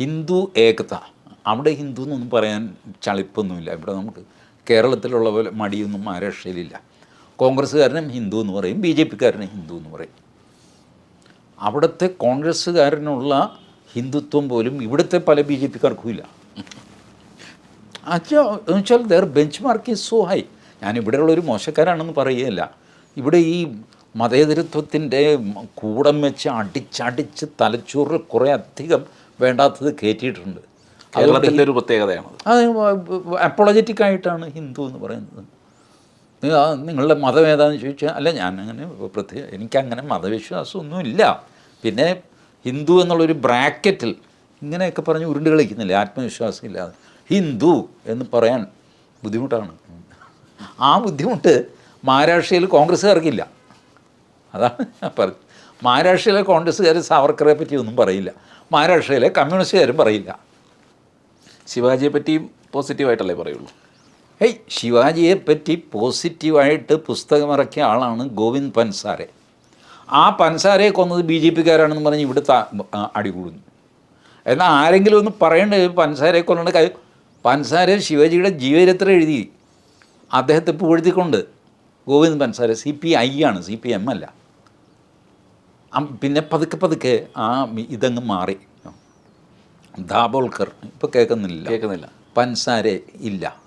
ഹിന്ദു ഏകത. അവിടെ ഹിന്ദു എന്നൊന്നും പറയാൻ ചളിപ്പൊന്നുമില്ല. ഇവിടെ നമുക്ക് കേരളത്തിലുള്ള പോലെ മടിയൊന്നും മഹാരാഷ്ട്രയിലില്ല കോൺഗ്രസ്സുകാരനും ഹിന്ദു എന്ന് പറയും ബി ജെ പിക്കാരനും ഹിന്ദു എന്ന് പറയും. അവിടുത്തെ കോൺഗ്രസ്സുകാരനുള്ള ഹിന്ദുത്വം പോലും ഇവിടുത്തെ പല ബി ജെ പിക്കാർക്കും ഇല്ല. വെച്ചാൽ their benchmark is so high ഞാൻ ഇവിടെയുള്ള ഒരു മോശക്കാരാണെന്ന് പറയുകയല്ല. ഇവിടെ ഈ മതേതരത്വത്തിന്റെ കൂടം വെച്ച് അടിച്ചടിച്ച് തലച്ചോറിൽ കുറേ അധികം വേണ്ടാത്തത് കയറ്റിയിട്ടുണ്ട് കേരളത്തിന്റെ ഒരു പ്രത്യേകതയാണ് അത് അപ്പോളജറ്റിക് ആയിട്ടാണ് ഹിന്ദു എന്ന് പറയുന്നത്. നിങ്ങളുടെ മതം ഏതാണെന്ന് ചോദിച്ചാൽ അല്ല ഞാൻ അങ്ങനെ പ്രത്യേക എനിക്കങ്ങനെ മതവിശ്വാസമൊന്നും ഇല്ല പിന്നെ ഹിന്ദു എന്നുള്ളൊരു ബ്രാക്കറ്റിൽ ഇങ്ങനെയൊക്കെ പറഞ്ഞ് ഉരുണ്ട് കളിക്കുന്നില്ല ആത്മവിശ്വാസം ഇല്ലാതെ ഹിന്ദു എന്ന് പറയാൻ ബുദ്ധിമുട്ടാണ്. ആ ബുദ്ധിമുട്ട് മഹാരാഷ്ട്രയിൽ കോൺഗ്രസ്സുകാർക്കില്ല. അതാണ് ഞാൻ പറഞ്ഞത്. മഹാരാഷ്ട്രയിലെ കോൺഗ്രസ്സുകാർ സാവർക്കറെ പറ്റി ഒന്നും പറയില്ല. മഹാരാഷ്ട്രയിലെ കമ്മ്യൂണിസ്റ്റുകാരും പറയില്ല. ശിവാജിയെ പറ്റിയും പോസിറ്റീവായിട്ടല്ലേ പറയുള്ളൂ. ഏയ് ശിവാജിയെ പറ്റി പോസിറ്റീവായിട്ട് പുസ്തകമിറക്കിയ ആളാണ് ഗോവിന്ദ് പൻസാരെ. ആ പൻസാരയെ കൊന്നത് ബി ജെ പിക്കാരാണെന്ന് പറഞ്ഞ് ഇവിടെ ത- ആ, അടികൂടുന്നു. എന്നാൽ ആരെങ്കിലും ഒന്ന് പറയേണ്ട പൻസാരയെ കൊല്ലേണ്ട കാര്യം? പൻസാര ശിവാജിയുടെ ജീവചരിത്രം എഴുതി. അദ്ദേഹത്തെ പുകഴ്ത്തിക്കൊണ്ട് Govind Pansare C P I ആണ് സി പി എം അല്ല. പിന്നെ പതുക്കെ പതുക്കെ ആ ഇതങ്ങ് മാറി. ദാബോൾക്കർ ഇപ്പോൾ കേൾക്കുന്നില്ല. കേൾക്കുന്നില്ല. പൻസാരെ ഇല്ല.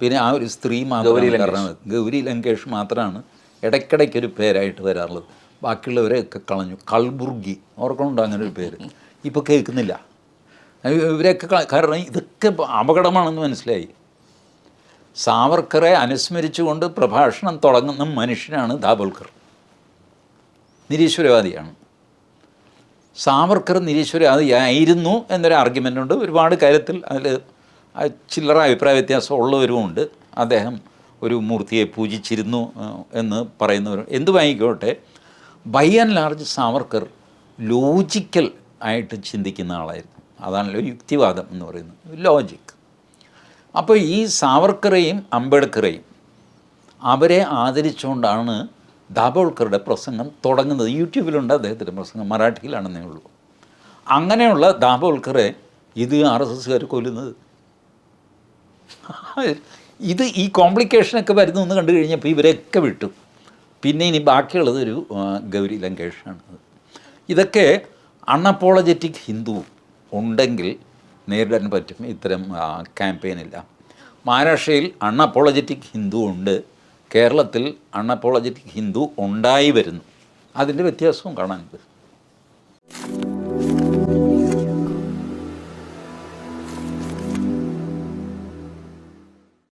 പിന്നെ ആ ഒരു സ്ത്രീ മാത്രമാണ് കാരണം ഗൗരി ലങ്കേഷ് മാത്രമാണ് ഇടയ്ക്കിടയ്ക്ക് ഒരു പേരായിട്ട് വരാറുള്ളത്. ബാക്കിയുള്ളവരെയൊക്കെ കളഞ്ഞു. കൾബുർഗി ഓർക്കണുണ്ടോ അങ്ങനെ ഒരു പേര്? ഇപ്പോൾ കേൾക്കുന്നില്ല. ഇവ- ഇവരെയൊക്കെ കാരണം ഇതൊക്കെ അപകടമാണെന്ന് മനസ്സിലായി. സാവർക്കറെ അനുസ്മരിച്ചുകൊണ്ട് പ്രഭാഷണം തുടങ്ങുന്ന മനുഷ്യനാണ് ദാബോൽക്കർ. നിരീശ്വരവാദിയാണ്. സാവർക്കർ നിരീശ്വരവാദിയായിരുന്നു എന്നൊരു ആർഗ്യുമെന്റ് ഉണ്ട്. ഒരുപാട് കാര്യത്തിൽ അതിൽ ചില്ലറ അഭിപ്രായ വ്യത്യാസം ഉള്ളവരുമുണ്ട്. അദ്ദേഹം ഒരു മൂർത്തിയെ പൂജിച്ചിരുന്നു എന്ന് പറയുന്നവർ എന്ത് വാങ്ങിക്കോട്ടെ by and large Savarkar logical ആയിട്ട് ചിന്തിക്കുന്ന ആളായിരുന്നു. അതാണല്ലോ യുക്തിവാദം എന്ന് പറയുന്നത്. ലോജിക് അപ്പോൾ ഈ സാവർക്കറേയും അംബേദ്കറേയും അവരെ ആദരിച്ചുകൊണ്ടാണ് ദാബോൾക്കറുടെ പ്രസംഗം തുടങ്ങുന്നത് യൂട്യൂബിലുണ്ട്. അദ്ദേഹത്തിന്റെ പ്രസംഗം മറാഠിയിലാണെന്നേ ഉള്ളൂ. അങ്ങനെയുള്ള ദാബോൾക്കറെ ഇത് ആർ എസ് എസ്സുകാർ കൊല്ലുന്നത്. ഇത് ഈ കോംപ്ലിക്കേഷനൊക്കെ വരുന്നു എന്ന് കണ്ടു കഴിഞ്ഞപ്പോൾ ഇവരെയൊക്കെ വിട്ടു. പിന്നെ ഇനി ബാക്കിയുള്ളത് ഒരു ആ, ഗൗരി ലങ്കേഷാണ്. ഇതൊക്കെ അൺഅപ്പോളജറ്റിക് ഹിന്ദു ഉണ്ടെങ്കിൽ നേരിടാൻ പറ്റും. ഇത്തരം ക്യാമ്പയിനില്ല. മഹാരാഷ്ട്രയിൽ അൺഅപ്പോളജറ്റിക് ഹിന്ദു ഉണ്ട്. കേരളത്തിൽ അൺഅപ്പോളജറ്റിക് ഹിന്ദു ഉണ്ടായി വരുന്നു. അതിന്റെ വ്യത്യാസവും കാണാനുണ്ട്